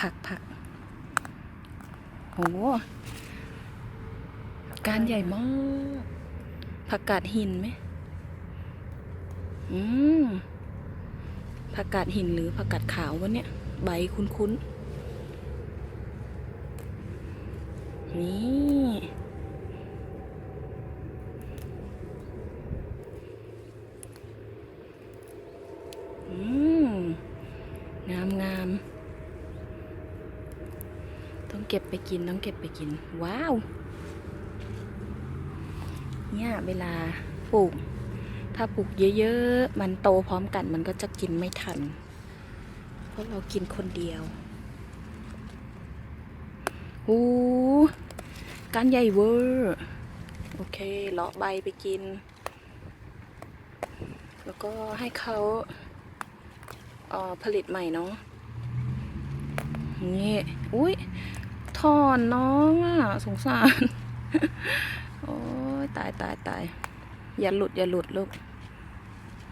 ผักผักโหการใหญ่มากผักกาดหินไหมอืมผักกาดหินหรือผักกาดขาววะเนี่ย ใบคุ้นๆ นี่ อืม งามงามต้อง เก็บไปกินต้องเก็บไปกิน ว้าว เนี่ยเวลาปลูก ถ้าปลูกเยอะๆ มันโตพร้อมกันมันก็จะกินไม่ทัน เพราะเรากินคนเดียวหูการใหญ่เวอร์ โอเค เลาะใบไปกิน แล้วก็ให้เขาเออผลิตใหม่เนาะนี่ อุ้ย ถอนน้องอะ สงสาร โอ้ยตายตายตายอย่าหลุดอย่าหลุดลูก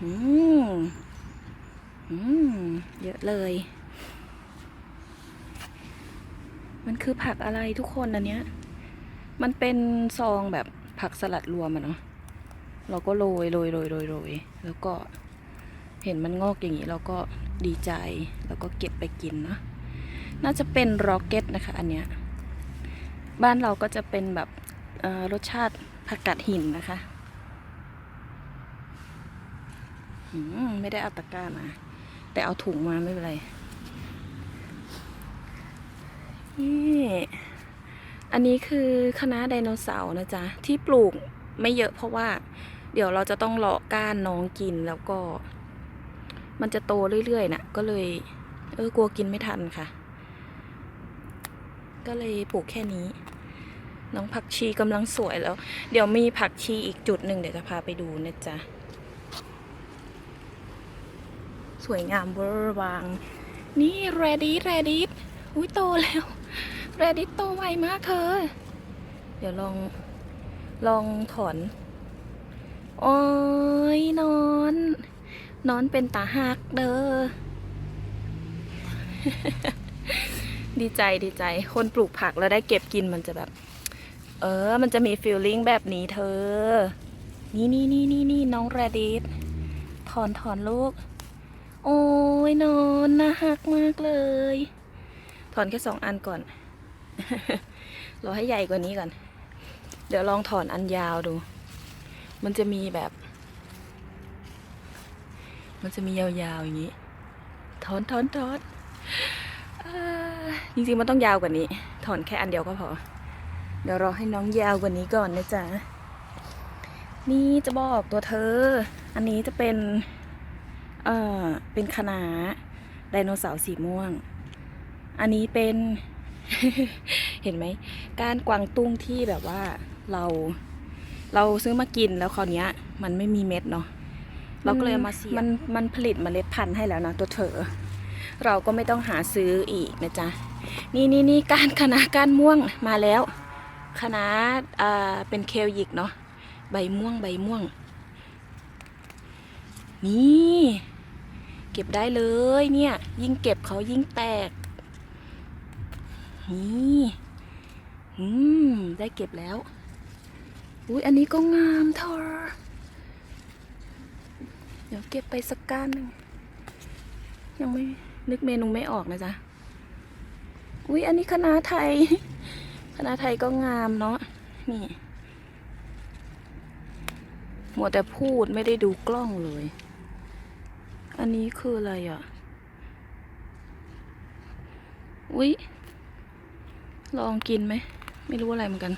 อืมอืมเยอะเลย มันคือผักอะไรทุกคนอันเนี้ย มันเป็นซองแบบผักสลัดรวมอะเนาะ เราก็โรยโรยโรยโรยโรยแล้วก็เห็นมันงอกอย่างนี้เราก็ดีใจ แล้วก็เก็บไปกินเนาะ น่าจะเป็นร็อกเก็ตนะคะ อันเนี้ย บ้านเราก็จะเป็นแบบรสชาติผักกาดหินนะคะมไม่ได้เอาตะกร้ามา แต่เอาถุงมาไม่เป็นไร นี่อันนี้คือคณะไดโนเสาร์นะจ๊ะ ที่ปลูกไม่เยอะเพราะว่า เดี๋ยวเราจะต้องเลาะก้านน้องกินแล้วก็ มันจะโตเรื่อยๆนะก็เลย เออกลัวกินไม่ทันค่ะ ก็เลยปลูกแค่นี้ น้องผักชีกำลังสวยแล้ว เดี๋ยวมีผักชีอีกจุดหนึ่งเดี๋ยวจะพาไปดูนะจ๊ะ สวยงามเวอร์วาง นี่แรดิสแรดิสอุ้ยโตแล้วแรดิสโตไวมากเธอเดี๋ยวลองลองถอน โอ้ยนอน นอนเป็นตาหักเด้อ ดีใจดีใจ คนปลูกผักแล้วได้เก็บกินมันจะแบบ เออ มันจะมีฟีลลิ่งแบบนี้เธอ นี่นี่นี่นี่นี่น้องแรดิสถอนถอนลูก โอ้ยนอนน่าฮักมากเลย ถอนแค่สองอันก่อน รอให้ใหญ่กว่านี้ก่อน เดี๋ยวลองถอนอันยาวดู มันจะมีแบบ มันจะมียาวๆอย่างนี้ ถอนถอนถอนอ่า จริงๆมันต้องยาวกว่านี้ ถอนแค่อันเดียวก็พอ เดี๋ยวรอให้น้องยาวกว่านี้ก่อนนะจ๊ะ นี่จะบอกตัวเธอ อันนี้จะเป็น เอ่อ เป็นคณะไดโนเสาร์สีม่วง อันนี้เป็น เห็นไหม การกวางตุ้งที่แบบว่าเรา เราซื้อมากินแล้วคราวเนี้ย มันไม่มีเม็ดเนาะ เราก็เลยเอามาเสียบมัน มันผลิตเมล็ดพันธุ์ให้แล้วนะตัวเธอเราก็ไม่ต้องหาซื้ออีกนะจ๊ะ นี่นี่นี่การคณะก้านม่วงมาแล้วคณะอ่าเป็นเคลยิกเนาะใบม่วงใบม่วง นี่เก็บได้เลยเนี่ย ยิ่งเก็บเขายิ่งแตก นี่อืมได้เก็บแล้ว อุ้ยอันนี้ก็งามเธอ เดี๋ยวเก็บไปสักก้านหนึ่งยังไม่นึกเมนูไม่ออกนะจ๊ะ อุ้ยอันนี้คณะไทย คณะไทยก็งามเนาะนี่มัวแต่พูดไม่ได้ดูกล้องเลย อันนี้คืออะไรอะ อุ๊ยลองกินไหม ไม่รู้อะไรเหมือนกัน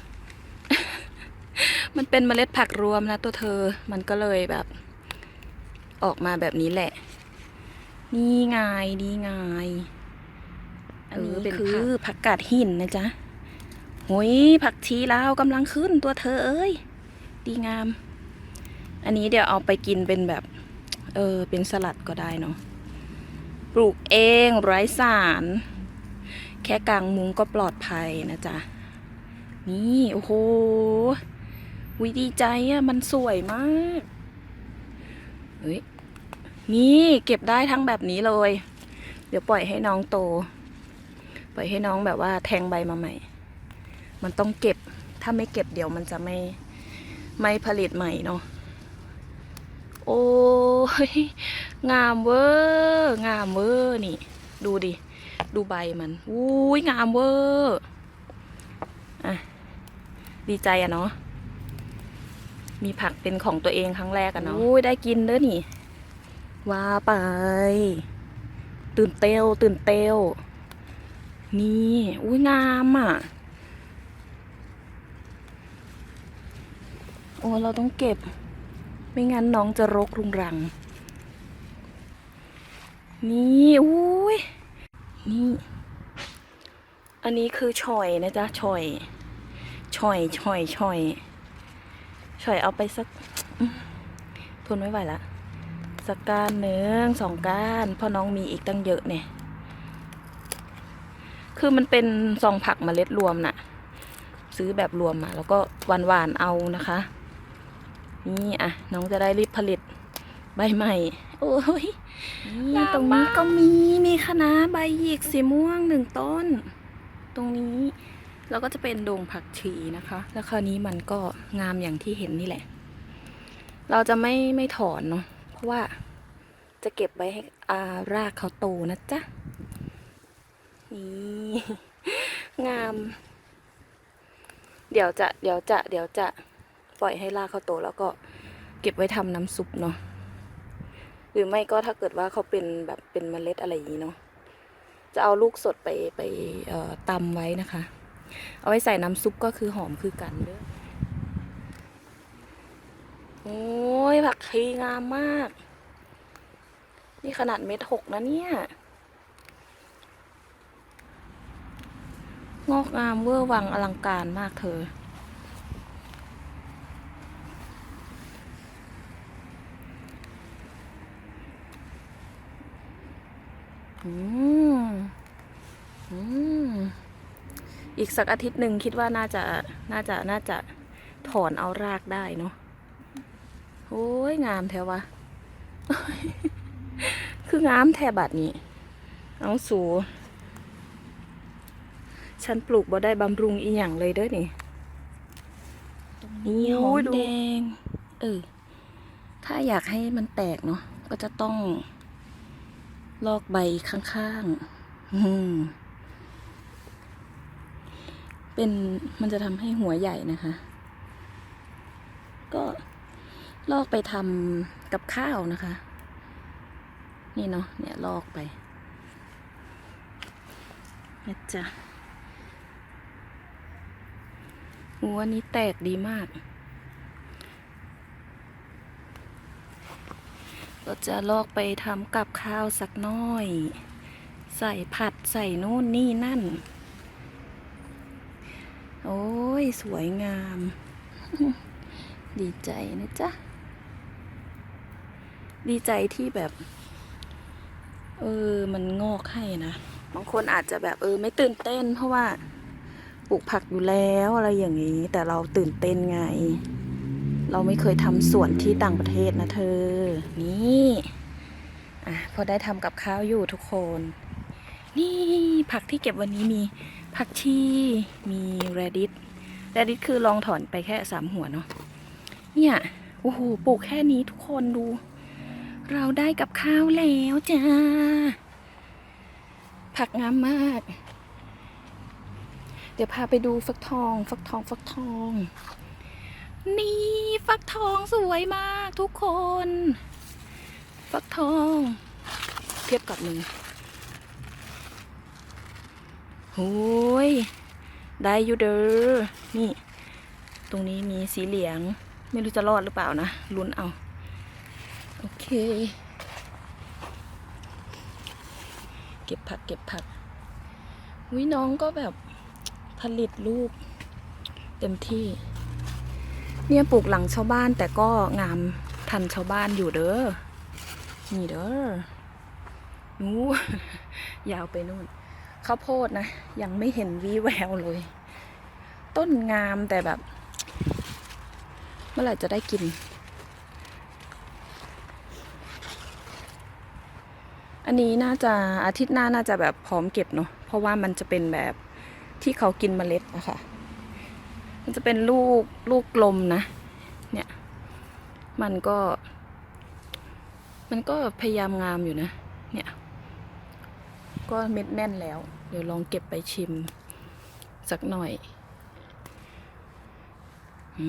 มันเป็นเมล็ดผักรวมนะตัวเธอ มันก็เลยแบบ ออกมาแบบนี้แหละ นี่ไงนี่ไง อันนี้คือผักกาดหินนะจ๊ะหุยผักชีลาวกำลังขึ้นตัวเธอเอ้ย ดีงาม อันนี้เดี๋ยวเอาไปกินเป็นแบบ เออ เป็นสลัดก็ได้เนาะ ปลูกเองไร้สาร แค่กลางมุ้งก็ปลอดภัยนะจ๊ะ นี่ โอ้โหวิดีใจอะ่ะ มันสวยมาก เฮ้ย นี่เก็บได้ทั้งแบบนี้เลย เดี๋ยวปล่อยให้น้องโต ล่อยให้น้องแบบว่าแทงใบมาใหม่ มันต้องเก็บ ถ้าไม่เก็บเดี๋ยวมันจะไม่ไม่ผลิตใหม่เนาะ โอ้ย งามเวอร์งามเวอร์นี่ ดูดิ ดูใบมันอุ้ยงามเวอร์อะ ดีใจอะเนาะ มีผักเป็นของตัวเองครั้งแรกอะเนาะอุ้ยได้กินเด้อนี่ ว่าไป ตื่นเต้วตื่นเต้ว นี่อุ้ยงามอะ โอ้เราต้องเก็บ ไม่งั้นน้องจะรกรุงรัง นี่อุ้ยนี่ อันนี้คือช่อยนะจ๊ะช่อยช่อยช่อยช่อยช่อยเอาไปสักทนไม่ไหวละสักก้านหนึ่งสองก้านเพราะน้องมีอีกตั้งเยอะเนี่ย คือมันเป็นซองผักเมล็ดรวมน่ะ ซื้อแบบรวมมาแล้วก็หวานหวานๆเอานะคะ นี่อะ น้องจะได้รีบผลิตใบใหม่ โอ้ยนี่ตรงนี้ก็มีมีคะน้าใบหยิกสีม่วงหนึ่งต้น ตรงนี้แล้วก็จะเป็นโด่งผักชีนะคะ แล้วคราวนี้มันก็งามอย่างที่เห็นนี่แหละ เราจะไม่ไม่ถอนเนาะเพราะว่าจะเก็บไว้ให้อารากเขาโตนะจ๊ะ นี่งาม เดี๋ยวจะ เดี๋ยวจะ เดี๋ยวจะปล่อยให้รากเขาโตแล้วก็เก็บไว้ทำน้ำซุปเนาะ หรือไม่ก็ถ้าเกิดว่าเขาเป็นแบบเป็นเมล็ดอะไรอย่างนี้เนาะ จะเอาลูกสดไปไปเอ่อตำไว้นะคะ เอาไว้ใส่น้ำซุปก็คือหอมคือกันเด้อ โอ้ยผักชีงามมาก นี่ขนาดเม็ดหกนะเนี่ย งอกงามเวอร์วังอลังการมากเธอ อืม อืม อีกสักอาทิตย์หนึ่งคิดว่าน่าจะ น่าจะ น่าจะถอนเอารากได้เนาะ โอ้ย งามแถววะ คืองามแถบัดนี้ เอาสู ฉันปลูกบ่ได้บำรุงอีหยังเลยเด้อนี่นี่หอมแดง เออ ถ้าอยากให้มันแตกเนาะ ก็จะต้อง ลอกใบข้างๆอืมเป็นมันจะทำให้หัวใหญ่นะคะ ก็ลอกไปทำกับข้าวนะคะ นี่เนาะเนี่ยลอกไปนะจ๊ะ หัวนี้แตกดีมาก ก็จะลอกไปทำกับข้าวสักน้อย ใส่ผัดใส่นู่นนี่นั่น โอ้ย สวยงาม ดีใจนะจ๊ะ ดีใจที่แบบ เออ มันงอกให้นะ บางคนอาจจะแบบเออ ไม่ตื่นเต้นเพราะว่า ปลูกผักอยู่แล้วอะไรอย่างนี้ แต่เราตื่นเต้นไง เราไม่เคยทำสวนที่ต่างประเทศนะเธอ นี่อะพอได้ทำกับข้าวอยู่ทุกคน นี่ผักที่เก็บวันนี้มีผักชีมีแรดิสแรดิสคือลองถอนไปแค่สามหัวเนาะเนี่ยโอ้โหปลูกแค่นี้ทุกคนดู เราได้กับข้าวแล้วจ้าผักงามมาก ดี๋ยวพาไปดูฟักทอง ฟักทอง ฟักทอง นี่ฟักทองสวยมากทุกคน ฟักทอง เทียบกับมือโอ้ย ได้อยู่เด้อ นี่ ตรงนี้มีสีเหลือง ไม่รู้จะรอดหรือเปล่านะ ลุ้นเอา โอเค เก็บผัก เก็บผักวิน้องก็แบบ ผลิตลูก เต็มที่ เนี่ยปลูกหลังชาวบ้านแต่ก็งามทันชาวบ้านอยู่เด้อ นี่เด้อนู้ยาวไปนู่นข้าวโพดนะ ยังไม่เห็นวีแววเลย ต้นงามแต่แบบ เมื่อไหร่จะได้กิน อันนนี้น่าจะอาทิตย์หน้าน่าจะแบบพร้อมเก็บเนาะเพราะว่ามันจะเป็นแบบ ที่เขากินเมล็ดอะคะ มันจะเป็นลูกลูกกลมนะ เนี่ย มันก็ มันก็พยายามงามอยู่นะ เนี่ย ก็เม็ดแน่นแล้ว เดี๋ยวลองเก็บไปชิม สักหน่อย อื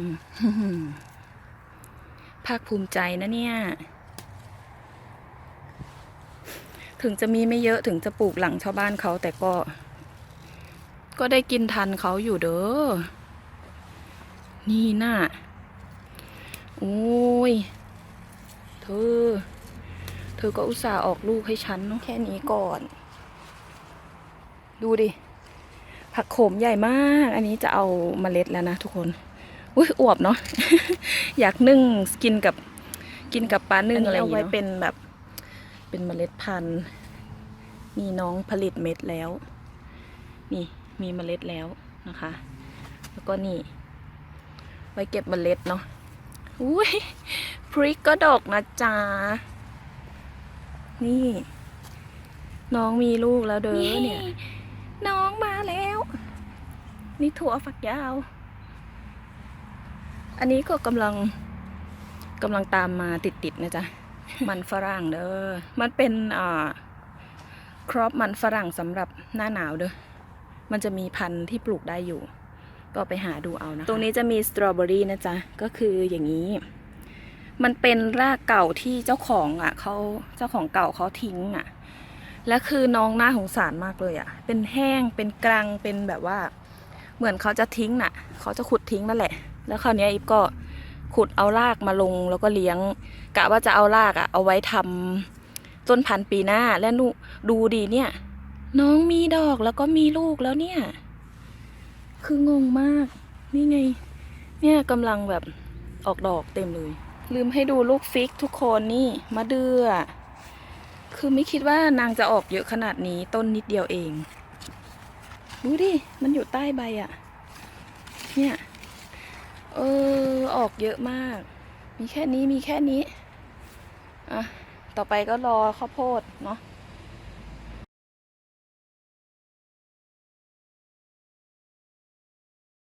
มภาคภูมิใจนะเนี่ย ถึงจะมีไม่เยอะถึงจะปลูกหลังชาวบ้านเขาแต่ก็ ก็ได้กินทันเขาอยู่เด้อ นี่น่ะ โอ้ย เธอ เธอก็อุตส่าห์ออกลูกให้ฉันเนาะแค่นี้ก่อน ดูดิ ผักโขมใหญ่มาก อันนี้จะเอาเมล็ดแล้วนะทุกคน อุ้ยอวบเนาะ อยากนึ่งกินกับกินกับปลานึ่งอะไรอย่างเงี้ยเอาไว้เป็นแบบ เป็นเมล็ดพันธุ์ มีน้องผลิตเม็ดแล้ว นี่ มีเมล็ดแล้วนะคะ แล้วก็นี่ ไว้เก็บเมล็ดเนาะอุ้ยพริกก็ดอกนะจ๊ะนี่ น้องมีลูกแล้วเด้อเนี่ย น้องมาแล้ว นี่ถั่วฝักยาว อันนี้ก็กำลังกำลังตามมาติดๆนะจ๊ะ มันฝรั่งเด้อ มันเป็นอ่าครอปมันฝรั่งสำหรับหน้าหนาวเด้อ มันจะมีพันธุ์ที่ปลูกได้อยู่ ก็ไปหาดูเอานะะตรงนี้จะมีสตรอเบอรี่นะจ๊ะ ก็คืออย่างนี้ มันเป็นรากเก่าที่เจ้าของอะเขาเจ้าของเก่าเขาทิ้งอะ แล้วคือน้องหน่าสงสารมากเลยอะ เป็นแห้งเป็นกรังเป็นแบบว่า เหมือนเขาจะทิ้งน่ะเขาจะขุดทิ้งนั่นแหละ แล้วคราวนี้อีฟก็ขุดเอารากมาลงแล้วก็เลี้ยงกะว่าจะเอารากอะเอาไว้ทำต้นพันธุ์ปีหน้าและนูดูดีเนี่ย น้องมีดอกแล้วก็มีลูกแล้วเนี่ย คืองงมาก นี่ไง เนี่ยกำลังแบบออกดอกเต็มเลย ลืมให้ดูลูกฟิกทุกคนนี่มาเดือคือไม่คิดว่านางจะออกเยอะขนาดนี้ต้นนิดเดียวเอง ดูดิ มันอยู่ใต้ใบอะ่ะ เนี่ย เออ ออกเยอะมาก มีแค่นี้มีแค่นี้ อะ ต่อไปก็รอข้าวโพดเนาะ